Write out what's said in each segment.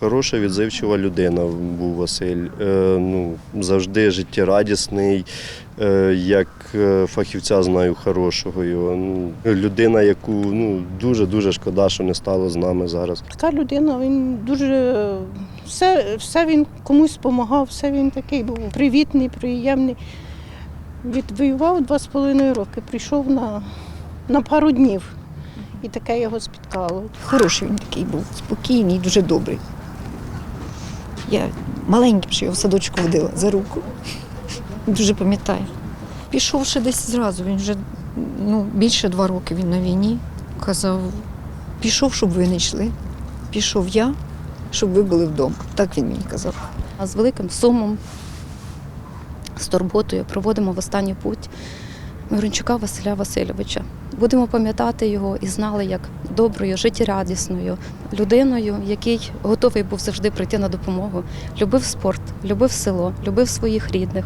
Хороша, відзивчива людина був Василь. Е, ну, завжди життєрадісний, е, як е, фахівця знаю хорошого його. Ну, людина, яку ну, дуже-дуже шкода, що не стало з нами зараз. Така людина, він дуже все, все він комусь допомагав, все він такий був привітний, приємний. Відвоював два з половиною роки, прийшов на, на пару днів. І таке його спіткало. Хороший він такий був, спокійний, дуже добрий. Я маленьким ще його в садочку водила за руку. Дуже пам'ятаю. Пішов ще десь зразу, він вже ну, більше два роки він на війні. Казав, пішов, щоб ви не йшли. Пішов я, щоб ви були вдома. Так він мені казав. А з великим сумом, з турботою проводимо в останню путь Мирончука Василя Васильовича. Будемо пам'ятати його і знали як доброю, життєрадісною людиною, який готовий був завжди прийти на допомогу. Любив спорт, любив село, любив своїх рідних.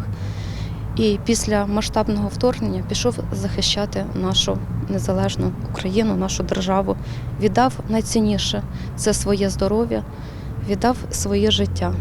І після масштабного вторгнення пішов захищати нашу незалежну Україну, нашу державу. Віддав найцінніше це своє здоров'я, віддав своє життя.